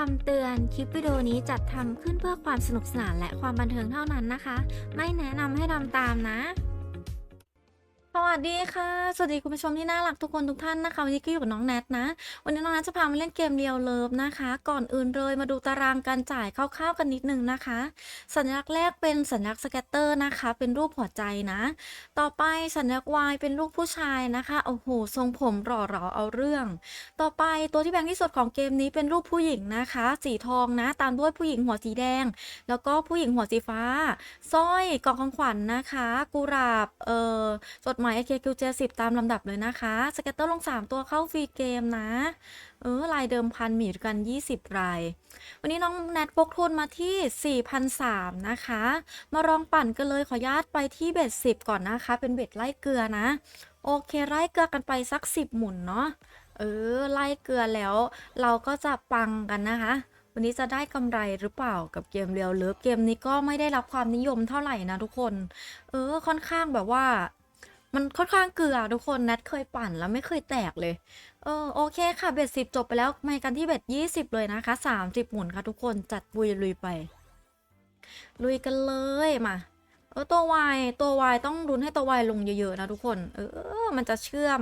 คำเตือน คลิปวิดีโอนี้จัดทำขึ้นเพื่อความสนุกสนานและความบันเทิงเท่านั้นนะคะ ไม่แนะนำให้ทำตามนะ วัสดีค่ะ สวัสดีคุณผู้ชมที่น่ารักทุกคนทุกท่านนะคะ วันนี้ก็อยู่กับน้องแนทนะ วันนี้น้องแนทจะพามาเล่นเกมเรียวเลิฟนะคะ ก่อนอื่นเลยมาดูตารางการจ่ายคร่าวๆกันนิดนึงนะคะ สัญลักษณ์แรกเป็นสัญลักษณ์สแกตเตอร์นะคะ เป็นรูปหัวใจนะ ต่อไปสัญลักษณ์ Y เป็นรูปผู้ชายนะคะ โอ้โห ทรงผมหล่อหลาเอาเรื่อง ต่อไปตัวที่แพงที่สุดของเกมนี้เป็นรูปผู้หญิงนะคะ สีทองนะ ตามด้วยผู้หญิงหัวสีแดง แล้วก็ผู้หญิงหัวสีฟ้า สร้อย กล่องของขวัญนะคะ กุหลาบ เอ่อ จดหมาย AKQ70 ตามลำดับเลยนะคะ สเก็ตเตอร์ลง 3 ตัวเข้าฟรีเกมนะ เออรายเดิมพันมีอยู่กัน 20 ราย วันนี้น้องแนทพกทุนมาที่ 4,003นะคะ มาลองปั่นกันเลยขออนุญาตไปที่เบ็ด10 ก่อนนะคะ เป็นเบ็ดไล่เกลือนะ โอเคไล่เกลือกันไปสัก 10 หมุนเนาะ เออไล่เกลือแล้ว เราก็จะปังกันนะคะวันนี้จะได้กำไรหรือเปล่ากับเกมเรียวเลิฟเกมนี้ก็ไม่ได้รับความนิยมเท่าไหร่นะทุกคน เออค่อนข้างแบบว่า มันค่อนข้างเกลือทุกคนแนทเคยปั่นแล้วไม่เคยแตกเลย เออโอเคค่ะเบ็ดสิบจบไปแล้วมากันที่เบ็ดยี่สิบเลยนะคะสามสิบหมุนค่ะทุกคนจัดบุยลุยไป ลุยกันเลยมาเออตัววายตัววายต้องรุนให้ตัววายลงเยอะๆนะทุกคน เออ มันจะเชื่อม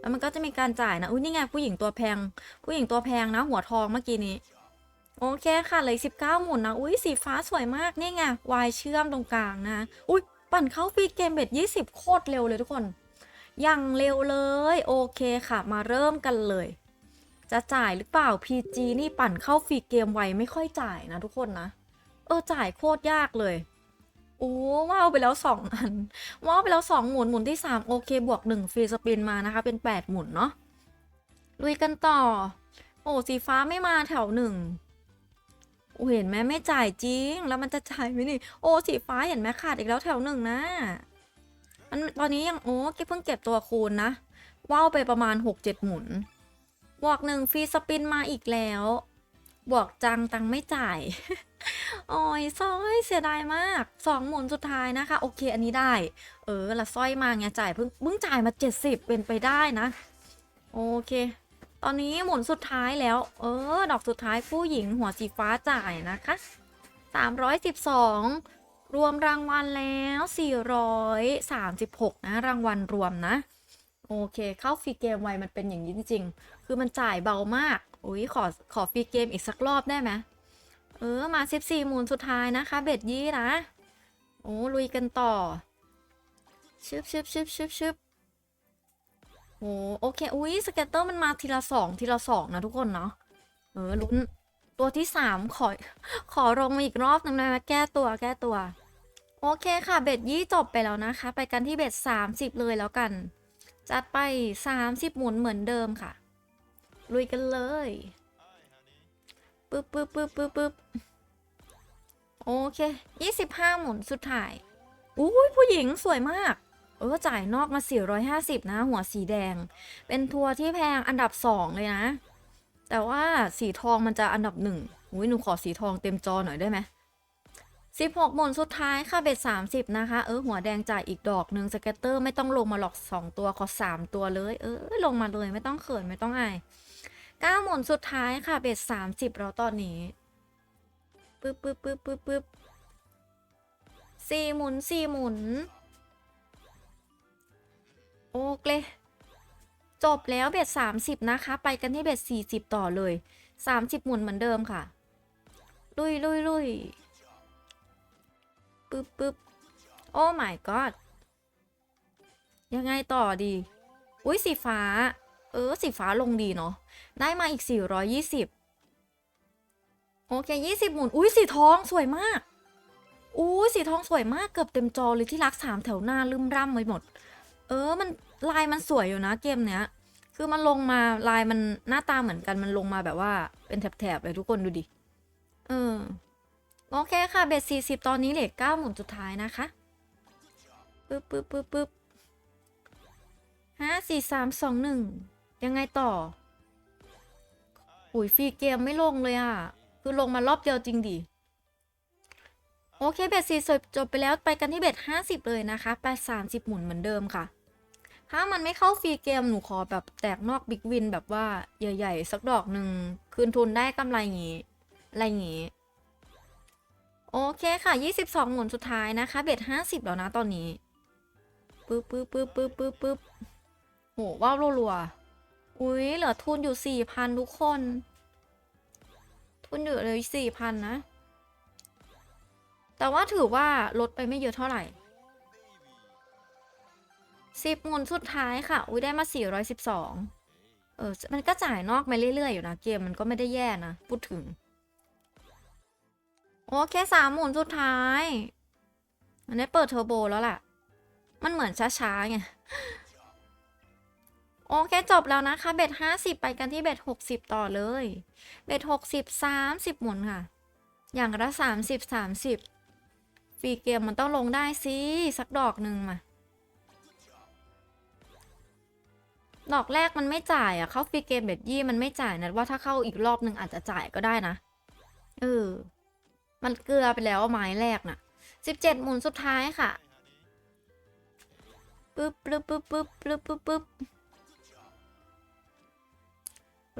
แล้วมันก็จะมีการจ่ายนะอุ้ยนี่ไงผู้หญิงตัวแพง ผู้หญิงตัวแพงนะ หัวทองเมื่อกี้นี้โอเคค่ะเลยสิบเก้าหมุนนะอุ้ยสีฟ้าสวยมากนี่ไงวายเชื่อมตรงกลางนะอุ้ย ปั่นเข้าฟรีเกมเบ็ดยี่สิบโคตรเร็วเลยทุกคน อย่างเร็วเลย โอเคค่ะ มาเริ่มกันเลย จะจ่ายหรือเปล่า PG นี่ปั่นเข้าฟรีเกมไวไม่ค่อยจ่ายนะทุกคนนะ เออจ่ายโคตรยากเลยโอ้ว้าวไปแล้วสองอัน ว้าวไปแล้วสองหมุน หมุนที่สามโอเค บวกหนึ่งฟรีสปินมานะคะ เป็นแปดหมุนเนาะลุยกันต่อ โอ้สีฟ้าไม่มาแถวหนึ่ง โอ้เห็นไหมไม่จ่ายจริง แล้วมันจะจ่ายไหมนี่ โอ้สีฟ้าเห็นไหมขาดอีกแล้วแถวหนึ่งนะมันตอนนี้ยังโอ้เก็บเพิ่งเก็บตัวคูณนะว้าวไปประมาณหกเจ็ดหมุน บวกหนึ่งฟรีสปินมาอีกแล้ว บวกจังตังไม่จ่ายโอ้ยสร้อยเสียดายมากสองหมุนสุดท้ายนะคะ โอเคอันนี้ได้ เออและสร้อยมาไงจ่ายเพิ่งเพิ่งจ่ายมา70เป็นไปได้นะ โอเค ตอนนี้หมุนสุดท้ายแล้ว เออ ดอกสุดท้ายผู้หญิงหัวสีฟ้าจ่ายนะคะ 312 รวมรางวัลแล้ว 436 นะ รางวัลรวมนะ โอเค เข้าฟรีเกมไวมันเป็นอย่างนี้จริงๆ คือมันจ่ายเบามาก อุ้ยขอขอฟรีเกมอีกสักรอบได้ไหมเออ มา 14 หมุนสุดท้ายนะคะ เบ็ดยี่นะ โอ้ลุยกันต่อชึบชึบชึบชึบชึบ โอ้โอเค อุ้ยสเก็ตเตอร์มันมาทีละสองทีละสองนะทุกคนเนาะเออลุ้นตัวที่สามขอ ขอลงมาอีกรอบหนึ่งนะแก้ตัวแก้ตัว โอเคค่ะ เบ็ดยี่จบไปแล้วนะคะ ไปกันที่เบ็ดสามสิบเลยแล้วกัน จัดไปสามสิบหมุนเหมือนเดิมค่ะ ลุยกันเลยปึ๊บปึ๊บปึ๊บปึ๊บปึ๊บโอเคยี่สิบห้าหมุนสุดท้ายอุ้ยผู้หญิงสวยมาก เออจ่ายนอกมา 450 นะ หัวสีแดง เป็นทัวร์ที่แพงอันดับ 2 เลยนะ แต่ว่าสีทองมันจะอันดับหนึ่งอุ้ยหนูขอสีทองเต็มจอหน่อยได้ไหม16หมุนสุดท้ายค่ะเบ็ด30 นะคะ เออ หัวแดงจ่ายอีกดอกหนึ่งสเก็ตเตอร์ไม่ต้องลงมาหรอก 2 ตัวขอ 3 ตัวเลย เออ ลงมาเลยไม่ต้องเขินไม่ต้องอายเก้าหมุนสุดท้ายค่ะเบ็ดสามสิบแล้วตอนนี้ปึ๊บปึ๊บปึ๊บปึ๊บปึ๊บสี่หมุนสี่หมุน โอเคจบแล้วเบ็ดสามสิบนะคะ ไปกันที่เบ็ดสี่สิบต่อเลยสามสิบหมุนเหมือนเดิมค่ะ ลุยลุยลุยปึ๊บปึ๊บโอ้ my god ยังไงต่อดี อุ้ยสีฟ้า เออ สีฟ้าลงดีเนาะ ได้มาอีก 420 โอเค 20 หมุน อุ้ยสีทองสวยมากอุ้ยสีทองสวยมากเกือบเต็มจอเลยที่รักสามแถวหน้าลืมร่ำไปหมด เออมันลายมันสวยอยู่นะเกมเนี้ย คือมันลงมาลายมันหน้าตาเหมือนกันมันลงมาแบบว่าเป็นแถบๆเลยทุกคนดูดิ เออ โอเคค่ะเบ็ด40ตอนนี้เหลือ9หมุนสุดท้ายนะคะปึ๊บปึ๊บปึ๊บปึ๊บห้าสี่สามสองหนึ่งยังไงต่ออุ้ยฟรีเกมไม่ลงเลยอะ คือลงมารอบเดียวจริงดิ โอเคเบ็ดสี่จบไปแล้วไปกันที่เบ็ดห้าสิบเลยนะคะไปสามสิบหมุนเหมือนเดิมค่ะ ถ้ามันไม่เข้าฟรีเกมหนูขอแบบแตกนอกบิ๊กวินแบบว่าใหญ่ๆ สักดอกหนึ่งคืนทุนได้กำไรอย่างงี้อะไรอย่างงี้ โอเคค่ะ 22 หมุนสุดท้ายนะคะ เบ็ด50 แล้วนะตอนนี้ปึ๊บปึ๊บปึ๊บปึ๊บปึ๊บปึ๊บโหว้าวรัวๆอุ้ยเหลือทุนอยู่4,000ทุกคน ทุนอยู่เลย4,000นะ แต่ว่าถือว่าลดไปไม่เยอะเท่าไหร่สิบหมุนสุดท้ายค่ะ อุ้ยได้มา 412 เออ มันก็จ่ายนอกมาเรื่อยๆ อยู่นะ เกมมันก็ไม่ได้แย่นะ พูดถึง โอเคสามหมุนสุดท้ายอันนี้เปิดเทอร์โบแล้วล่ะมันเหมือนช้าๆไง โอเคจบแล้วนะคะ เบ็ดห้าสิบไปกันที่เบ็ดหกสิบต่อเลย เบ็ดหกสิบสามสิบหมุนค่ะ อย่างละสามสิบสามสิบ รีเกมมันต้องลงได้สิ สักดอกหนึ่งมา ดอกแรกมันไม่จ่ายอะ เข้าฟรีเกมเบ็ดยี่มันไม่จ่ายนะว่าถ้าเข้าอีกรอบหนึ่งอาจจะจ่ายก็ได้นะ เออ มันเกลือไปแล้วไม้แรกน่ะสิบเจ็ดหมุนสุดท้ายค่ะปึ๊บปึ๊บปึ๊บปึ๊บปึ๊บปึ๊บปึ๊บ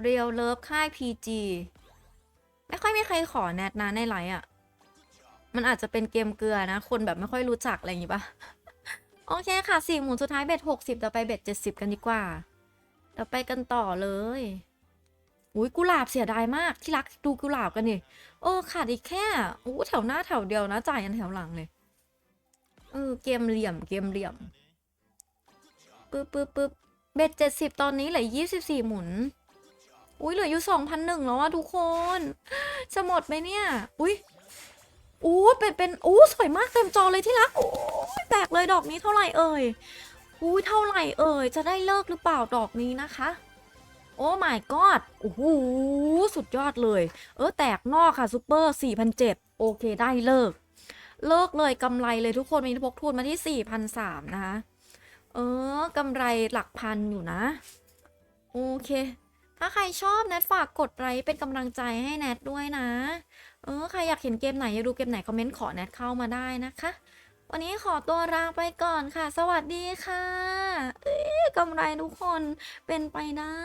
เรียวเลิฟค่าย PG ไม่ค่อยมีใครขอแนทนะในไลน์อะ มันอาจจะเป็นเกมเกลือนะ คนแบบไม่ค่อยรู้จักอะไรอย่างงี้ปะโอเคค่ะสี่หมุนสุดท้ายเบ็ดหกสิบต่อไปเบ็ดเจ็ดสิบกันดีกว่าเดี๋ยวไปกันต่อเลยอุ้ยกุหลาบเสียดายมากที่รักดูกุหลาบกันดิเออขาดอีกแค่อู้แถวหน้าแถวเดียวนะจ่ายยันแถวหลังเลยเออเกมเหลี่ยมเกมเหลี่ยมปึ๊บปึ๊บปึ๊บเบ็ดเจ็ดสิบตอนนี้เหลือยี่สิบสี่หมุน อุ้ยเหลืออยู่สองพันหนึ่งแล้วอะทุกคน จะหมดไหมเนี่ย อุ้ย อู้เป็นเป็นอู้สวยมากเต็มจอเลยที่รักโอ้ยแตกเลยดอกนี้เท่าไหร่เอ่ยอุ้ยเท่าไหร่เอ่ยจะได้เลิกหรือเปล่าดอกนี้นะคะ โอ้ my god โอ้โหสุดยอดเลย เออแตกนอกค่ะซูเปอร์4,007โอเคได้เลิก เลิกเลยกำไรเลยทุกคนมีพกทุนมาที่ 4,003นะคะเออกำไรหลักพันอยู่นะ โอเค ถ้าใครชอบแนทฝากกดไลค์เป็นกำลังใจให้แนทด้วยนะ เออ ใครอยากเห็นเกมไหนอยากดูเกมไหน คอมเมนต์ขอแนทเข้ามาได้นะคะ วันนี้ขอตัวลาไปก่อนค่ะ สวัสดีค่ะ เอ้ยกำไรทุกคนเป็นไปได้